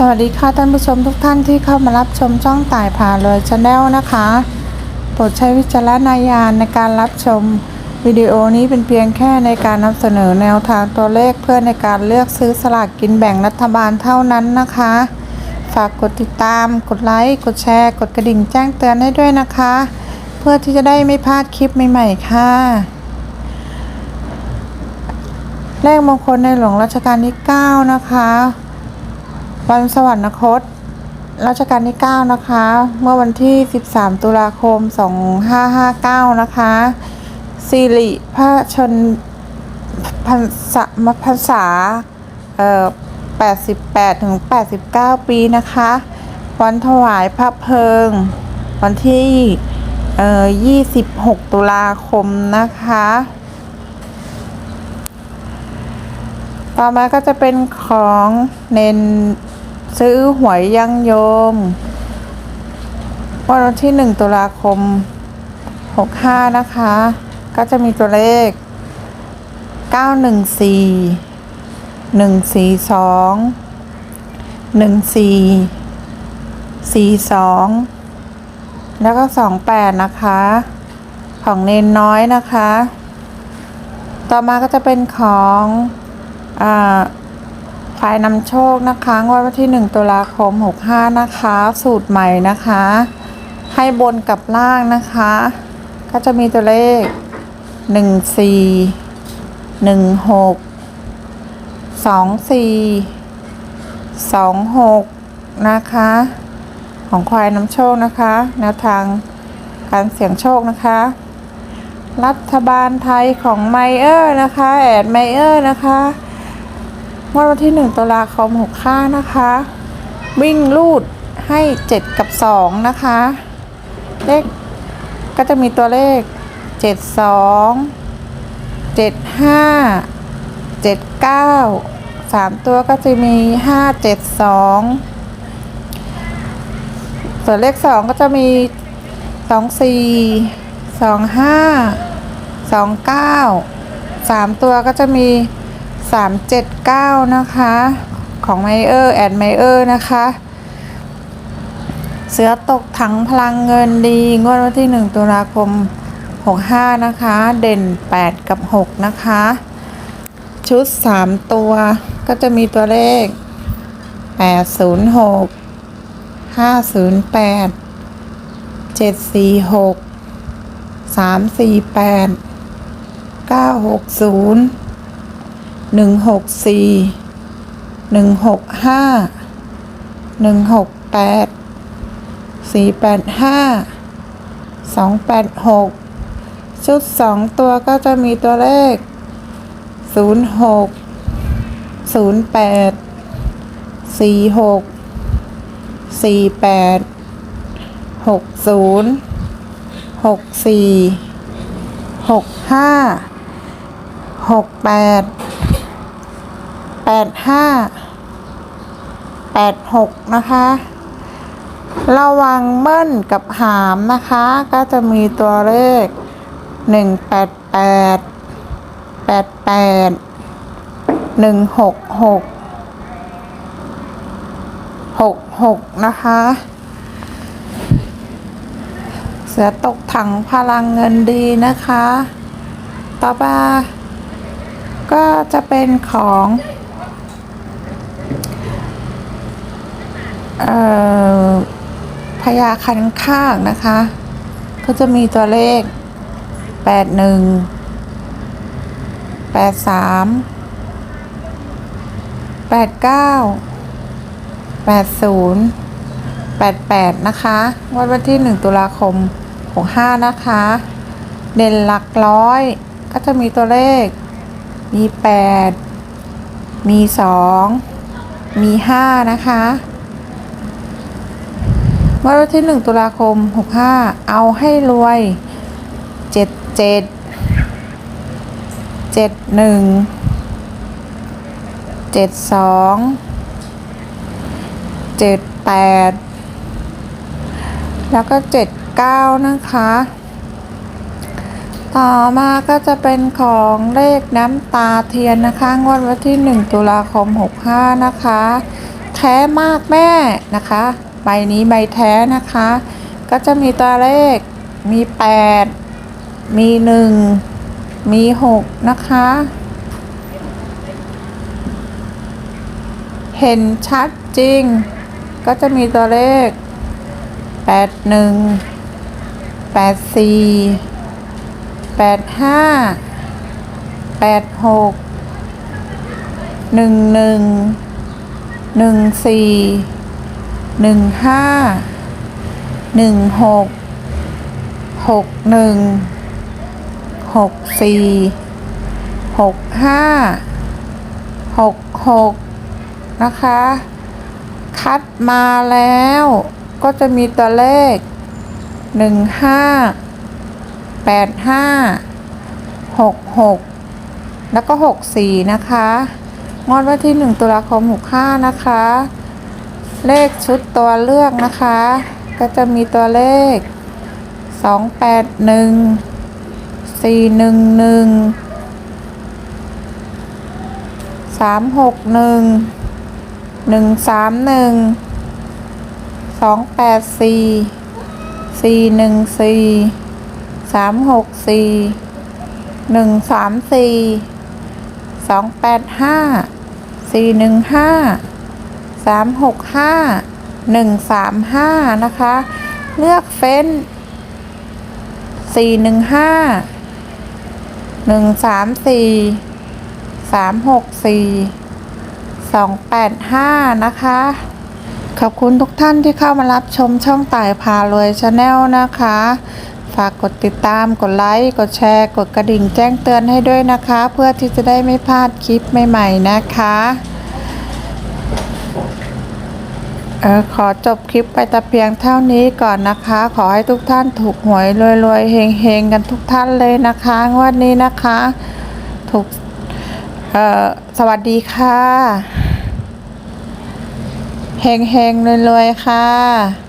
สวัสดีค่ะท่านผู้ชมทุกท่านที่เข้ามารับชมช่องต่ายผ่าเลยชาแนลนะคะโปรดใช้วิจารณญาณในการรับชมวิดีโอนี้เป็นเพียงแค่ในการนำเสนอแนวทางตัวเลขเพื่อในการเลือกซื้อสลากกินแบ่งรัฐบาลเท่านั้นนะคะ ฝากกดติดตาม กดไลค์กดแชร์ กดกระดิ่งแจ้งเตือนให้ด้วยนะคะ เพื่อที่จะได้ไม่พลาดคลิปใหม่ ๆ ค่ะเลขมงคลในหลวงรัชกาลที่ 9 นะคะ วันสวรรคตรัชกาลที่ 9 นะคะ เมื่อวันที่ 13 ตุลาคม 2559 นะคะสิริพระชนพรรษามพรรษาเอ่อ88 ถึง 89 ปีนะคะ วันถวายพระเพลิง วันที่เอ่อ26 ตุลาคมนะคะ ต่อมาก็จะเป็นของเนน ซื้อหวยยังโยม วันที่หนึ่งตุลาคมหกห้านะคะ ก็จะมีตัวเลขเก้าหนึ่งสี่หนึ่งสี่สองหนึ่งสี่สี่สองแล้วก็สองแปดนะคะ ของเนนน้อยนะคะ ต่อมาก็จะเป็นของอ่า ฝ่ายนำโชคนะคะงวดวันที่ 1 ตุลาคม 65 นะคะ สูตรใหม่นะคะ ให้บนกับล่างนะคะ ก็จะมีตัวเลข 14 16 24 26 นะคะ ของควายนำโชคนะคะ แนวทางการเสี่ยงโชคนะคะรัฐบาลไทยของไมเออร์นะคะ แอดไมเออร์นะคะ งวดวันที่ 1ตุลาคม65นะคะ วิ่งลูดให้ 7 กับ 2 นะคะ เลขก็จะมีตัวเลข 72 75 79 3 ตัวก็จะมี 572 ส่วนเลข 2 ก็จะมี 24 25 29 3 ตัวก็จะมี 379 นะคะ ของไมเออร์แอดไมเออร์นะคะ เสือตกถังพลังเงินดีงวดวันที่ 1 ตุลาคม 65 นะคะ เด่น 8 กับ 6 นะคะ ชุด 3 ตัวก็จะมีตัวเลข 806 508 746 348 960 หนึ่งหกสี่หนึ่งหกห้าหนึ่งหกแปดสี่แปดห้าสองแปดหกชุดสองตัวก็จะมีตัวเลขศูนย์หกศูนย์แปดสี่หกสี่แปดหกศูนย์หกสี่หกห้าหกแปด แปดห้าแปดหกนะคะ ระวังเบิ้ลกับหามนะคะ ก็จะมีตัวเลขหนึ่งแปดแปดแปดแปดหนึ่งหกหกหกหกนะคะ เสือตกถังพลังเงินดีนะคะ ต่อไปก็จะเป็นของเอ่อ พญาคันข้างนะคะ ก็จะมีตัวเลขแปดหนึ่งแปดสามแปดเก้าแปดศูนย์แปดแปดนะคะวันวันที่หนึ่งตุลาคมหกห้านะคะ เด่นหลักร้อย ก็จะมีตัวเลข มีแปดมีสองมีห้านะคะ วันที่หนึ่งตุลาคมหกห้าเอาให้รวยเจ็ดเจ็ดเจ็ดหนึ่งเจ็ดสองเจ็ดแล้วก็เจ็ดเก้านะคะ ต่อมาก็จะเป็นของเลขน้ำตาเทียนนะคะ งวดวันที่ 1 ตุลาคม 65 นะคะ แท้มากแม่นะคะ บนี้ใบแท้นะคะ ก็จะมีตัวเลขมีแปดมีหนึ่งมีหกนะคะ เห็นชัดจริง ก็จะมีตัวเลขแปดหนึ่งแปดสี่แปด หนึ่งหนึ่งหนึ่งสี่หนึ่งห้าหนึ่งหกหกหนึ่งหกสี่หกห้าหกหกนะคะ คัดมาแล้วก็จะมีตัวเลขหนึ่งห้าแปดห้าหกหกแล้วก็หกสี่นะคะ งวดวันที่หนึ่งตุลาคมหกห้านะคะ เลขชุดตัวเลือกนะคะ ก็จะมีตัวเลขสองแปดหนึ่งสี่ หนึ่งหนึ่งสามหกหนึ่งหนึ่งสามหนึ่งสองแปดสี่สี่หนึ่งสี่สามหกสี่หนึ่งสามสี่สองแปดห้าสี่หนึ่งห้าสามหกห้าหนึ่งสามห้านะคะ เลือกเฟ้นสี่หนึ่งห้าหนึ่งสามสี่สามหกสี่สองแปดห้านะคะ ขอบคุณทุกท่านที่เข้ามารับชมช่องต่ายพารวยชาแนลนะคะ ฝากกดติดตามกดไลค์ กดแชร์ กดกระดิ่งแจ้งเตือนให้ด้วยนะคะ เพื่อที่จะได้ไม่พลาดคลิปใหม่ ๆ นะคะ เออขอจบคลิปไปแต่เพียงเท่านี้ก่อนนะคะ ขอให้ทุกท่านถูกหวยรวยๆเฮงๆกันทุกท่านเลยนะคะงวดนี้นะคะ ถูกเออสวัสดีค่ะเฮงๆรวยๆค่ะ